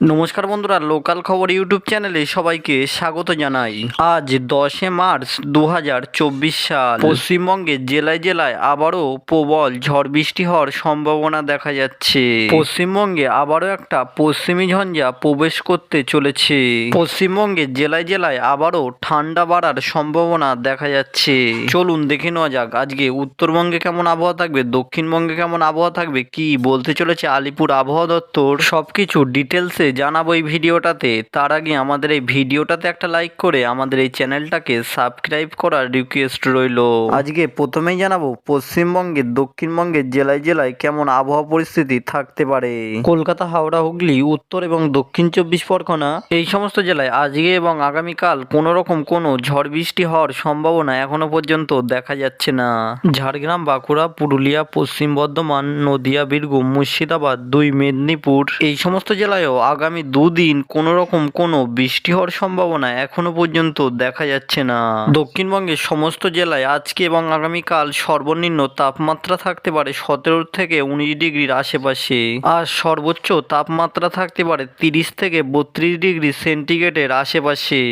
নমস্কার বন্ধুরা, লোকাল খবর ইউটিউব চ্যানেলে সবাইকে স্বাগত জানাই। আজ দশে মার্চ দু হাজার চব্বিশ সাল। পশ্চিমবঙ্গের জেলায় জেলায় আবারও প্রবল ঝড় বৃষ্টি হওয়ার সম্ভাবনা দেখা যাচ্ছে। পশ্চিমবঙ্গে আবারও একটা পশ্চিমী ঝঞ্ঝা প্রবেশ করতে চলেছে। পশ্চিমবঙ্গের জেলায় জেলায় আবারও ঠান্ডা বাড়ার সম্ভাবনা দেখা যাচ্ছে। চলুন দেখে নেওয়া যাক, আজকে উত্তরবঙ্গে কেমন আবহাওয়া থাকবে, দক্ষিণবঙ্গে কেমন আবহাওয়া থাকবে, কি বলতে চলেছে আলিপুর আবহাওয়া দপ্তর? সবকিছু ডিটেলসে জানাব এই ভিডিওটাতে। তার আগে আমাদের এই ভিডিওটাতে একটা লাইক করে আমাদের এই চ্যানেলটাকে সাবস্ক্রাইব করার রিকোয়েস্ট রইল। আজকে প্রথমেই জানাব পশ্চিমবঙ্গের দক্ষিণবঙ্গের জেলায় জেলায় কেমন আবহাওয়া পরিস্থিতি থাকতে পারে? কলকাতা হাওড়া হুগলি উত্তর এবং দক্ষিণ চব্বিশ পরগনা এই সমস্ত জেলায় আজকে এবং আগামীকাল কোনো রকম কোনো ঝড় বৃষ্টি হওয়ার সম্ভাবনা এখনও পর্যন্ত দেখা যাচ্ছে না। ঝাড়গ্রাম বাঁকুড়া পুরুলিয়া পশ্চিম বর্ধমান নদিয়া বীরভূম মুর্শিদাবাদ দুই মেদিনীপুর এই সমস্ত জেলায়ও আগামী দুদিন কোনো রকম কোনো বৃষ্টি হওয়ার সম্ভাবনা এখনও পর্যন্ত দেখা যাচ্ছে না। দক্ষিণবঙ্গের সমস্ত জেলায় আজকে এবং আগামীকাল সর্বনিম্ন তাপমাত্রা থাকতে পারে সতেরো থেকে উনিশ ডিগ্রির আশেপাশে। আর সর্বোচ্চ তাপমাত্রা থাকতে পারে তিরিশ থেকে বত্রিশ ডিগ্রি সেন্টিগ্রেডের আশেপাশে।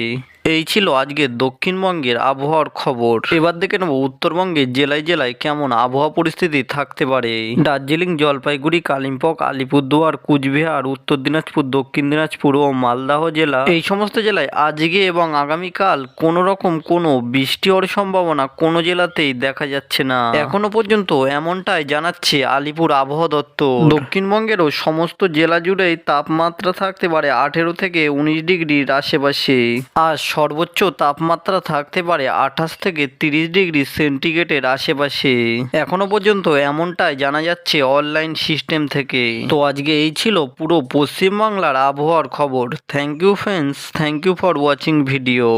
এই ছিল আজকের দক্ষিণবঙ্গের আবহাওয়ার খবর। এবার দেখে নেব উত্তরবঙ্গের জেলায় জেলায় কেমন আবহাওয়া পরিস্থিতি থাকতে পারে। দার্জিলিং, জলপাইগুড়ি, কালিম্পং, আলিপুরদুয়ার, কুচবিহার, উত্তর দিনাজপুর, দক্ষিণ দিনাজপুর ও মালদাহ জেলা। এই সমস্ত জেলায় আজকে এবং আগামীকাল কোনো রকম কোনো বৃষ্টি হওয়ার সম্ভাবনা কোনো জেলাতেই দেখা যাচ্ছে না। এখনও পর্যন্ত এমনটাই জানাচ্ছে আলিপুর আবহাওয়া দপ্তর। দক্ষিণবঙ্গেরও সমস্ত জেলা জুড়েই তাপমাত্রা থাকতে পারে আঠেরো থেকে উনিশ ডিগ্রির আশেপাশে। আর সর্বোচ্চ তাপমাত্রা থাকতে পারে আঠাশ থেকে তিরিশ ডিগ্রি সেন্টিগ্রেডের আশেপাশে। এখনও পর্যন্ত এমনটাই জানা যাচ্ছে অনলাইন সিস্টেম থেকে। তো আজকে এই ছিল পুরো পশ্চিমবাংলার আবহাওয়ার খবর। Thank you friends, thank you for watching video.